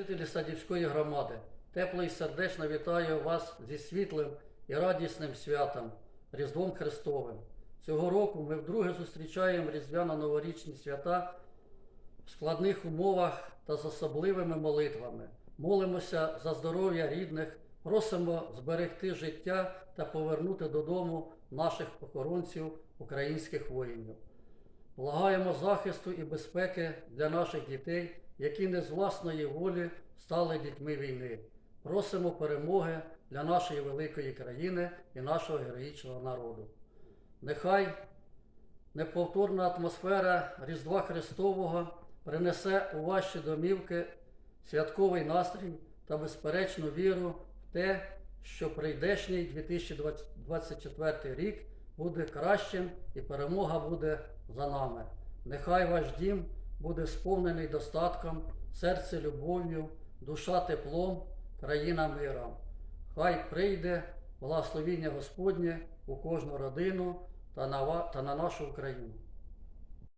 Жителі Садівської громади, тепло і сердечно вітаю вас зі світлим і радісним святом Різдвом Христовим. Цього року ми вдруге зустрічаємо різдвяно-новорічні свята в складних умовах та з особливими молитвами. Молимося за здоров'я рідних, просимо зберегти життя та повернути додому наших охоронців, українських воїнів. Благаємо захисту і безпеки для наших дітей, які не з власної волі стали дітьми війни. Просимо перемоги для нашої великої країни і нашого героїчного народу. Нехай неповторна атмосфера Різдва Христового принесе у ваші домівки святковий настрій та безперечну віру в те, що прийдешній 2024 рік буде кращим і перемога буде за нами. Нехай ваш дім буде сповнений достатком, серце любов'ю, душа теплом, країна миром. Хай прийде благословіння Господнє у кожну родину та на, нашу Україну.